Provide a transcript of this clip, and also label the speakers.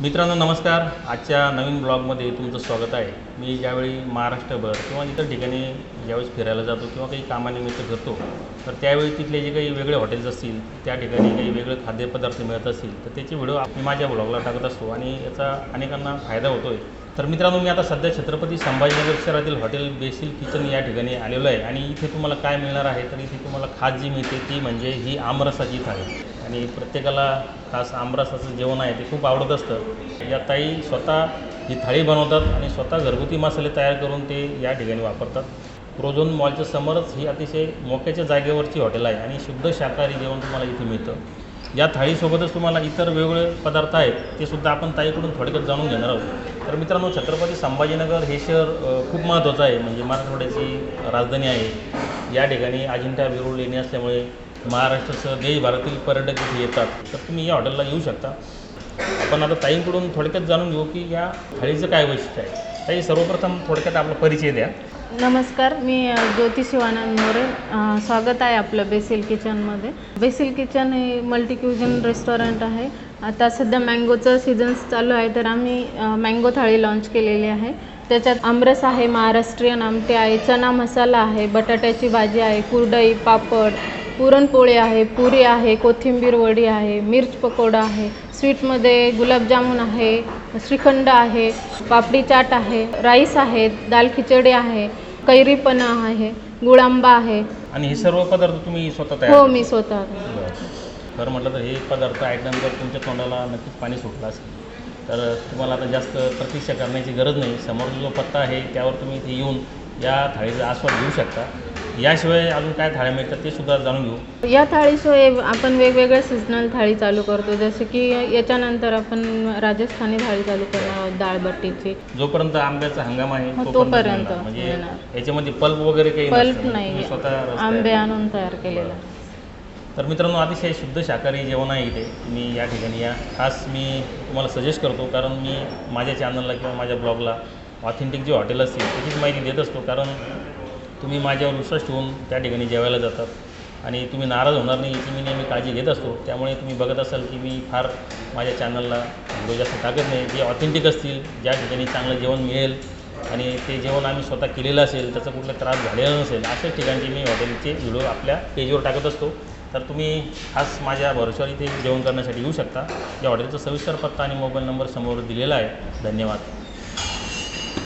Speaker 1: मित्रांनो नमस्कार. आजच्या नवीन ब्लॉगमध्ये तुमचं स्वागत आहे. मी ज्यावेळी महाराष्ट्रभर किंवा इतर ठिकाणी ज्यावेळेस फिरायला जातो किंवा काही कामानिमित्त फिरतो तर त्यावेळी तिथले जे काही वेगळे हॉटेल्स असतील त्या ठिकाणी काही वेगळे खाद्यपदार्थ मिळत असतील तर त्याचे व्हिडिओ मी माझ्या ब्लॉगला टाकत असतो आणि याचा अनेकांना फायदा होतो आहे तर मित्रांनो मी आता सध्या छत्रपती संभाजीनगर शहरातील हॉटेल बेसिल किचन या ठिकाणी आलेलो आहे. आणि इथे तुम्हाला काय मिळणार आहे तर इथे तुम्हाला खास जी मिळते ती म्हणजे ही आमरसाची थाळी. आणि प्रत्येकाला खास आमरसाचं जेवण आहे ते खूप आवडत असतं. या ताई स्वतः ही थाळी बनवतात आणि स्वतः घरगुती मसाले तयार करून ते या ठिकाणी वापरतात. प्रोझोन मॉलच्या समोरच ही अतिशय मोक्याच्या जागेवरची हॉटेल आहे आणि शुद्ध शाकाहारी जेवण तुम्हाला इथे मिळतं. या थाळीसोबतच तुम्हाला इतर वेगवेगळे पदार्थ आहेत ते सुद्धा आपण ताईकडून थोडक्यात जाणून घेणार आहोत. तर मित्रांनो छत्रपती संभाजीनगर हे शहर खूप महत्त्वाचं आहे. म्हणजे मराठवाड्याची राजधानी आहे. या ठिकाणी अजिंठा वेरूळ लेणी असल्यामुळे महाराष्ट्रासह देशभरातील पर्यटक इथे येतात. तर तुम्ही या हॉटेलला येऊ शकता. आपण आता ताईंकडून थोडक्यात जाणून घेऊ की या थाळीचं काय वैशिष्ट्य आहे. ताई सर्वप्रथम थोडक्यात आपला परिचय द्या.
Speaker 2: नमस्कार मी ज्योती शिवानंद मोरे. स्वागत आहे आपलं बेसिल किचनमध्ये बेसिल किचन हे मल्टी क्युजन रेस्टॉरंट आहे. आता सध्या मँगोचं सीझन्स चालू आहे तर आम्ही मँगो थाळी लॉन्च केलेली आहे. त्याच्यात आमरस आहे महाराष्ट्रीयन आमटे आहे चना मसाला आहे बटाट्याची भाजी आहे कुरडई पापड पुरणपोळी आहे पुरी आहे कोथिंबीर वडी आहे मिर्च पकोडा आहे स्वीटमध्ये गुलाबजामुन आहे श्रीखंड आहे पापडी चाट आहे राईस आहे दाल खिचडी आहे कैरीपणा आहे गुळांबा आहे.
Speaker 1: आणि हे सर्व पदार्थ तुम्ही स्वतः तयार
Speaker 2: हो? मी स्वतः.
Speaker 1: खरं म्हटलं तर हे पदार्थ ऐकल्यानंतर तुमच्या तोंडाला नक्कीच पाणी सुटलं असेल. तर तुम्हाला आता जास्त प्रतीक्षा करण्याची गरज नाही. समोर जो पत्ता आहे त्यावर तुम्ही इथे येऊन या थाळीचा आस्वाद घेऊ शकता. याशिवाय अजून काय थाळ्या मिळतात ते सुद्धा जाणून घेऊ
Speaker 2: या थाळीशिवाय आपण वेगवेगळ्या सीजनल थाळी चालू करतो जसं की याच्यानंतर आपण राजस्थानी थाळी चालू करणार आहोत डाळबट्टीची
Speaker 1: जोपर्यंत आंब्याचा हंगाम आहे
Speaker 2: हो,
Speaker 1: तोपर्यंत मिळणार. म्हणजे
Speaker 2: मिळणार.
Speaker 1: याच्यामध्ये पल्प वगैरे काही
Speaker 2: पल्प
Speaker 1: नसतं.
Speaker 2: नाही
Speaker 1: तुम्ही स्वतः रस तयार
Speaker 2: आंबे. आणून तयार केलेला
Speaker 1: तर मित्रांनो अतिशय शुद्ध शाकाहारी जेवण आहे इथे तुम्ही या ठिकाणी या खास मी तुम्हाला सजेस्ट करतो कारण मी माझ्या चॅनलला किंवा माझ्या ब्लॉगला ऑथेंटिक जे हॉटेल असतील त्याचीच माहिती देत असतो कारण तुम्ही माझ्यावर विश्वास ठेवून त्या ठिकाणी जेवायला जातात. आणि तुम्ही नाराज होणार नाही याची मी नेहमी काळजी घेत असतो. त्यामुळे तुम्ही बघत असाल की मी फार माझ्या चॅनलला व्हिडिओ जास्त टाकत नाही. जे ऑथेंटिक असतील ज्या ठिकाणी चांगलं जेवण मिळेल आणि ते जेवण आम्ही स्वतः केलेलं असेल त्याचा कुठला त्रास झालेला नसेल अशाच ठिकाणचे मी हॉटेलचे व्हिडिओ आपल्या पेजवर टाकत असतो. तर तुम्ही खास माझ्या भरोशावर इथे जेवण करण्यासाठी येऊ शकता. या हॉटेलचा सविस्तर पत्ता आणि मोबाईल नंबर समोर दिलेला आहे. धन्यवाद.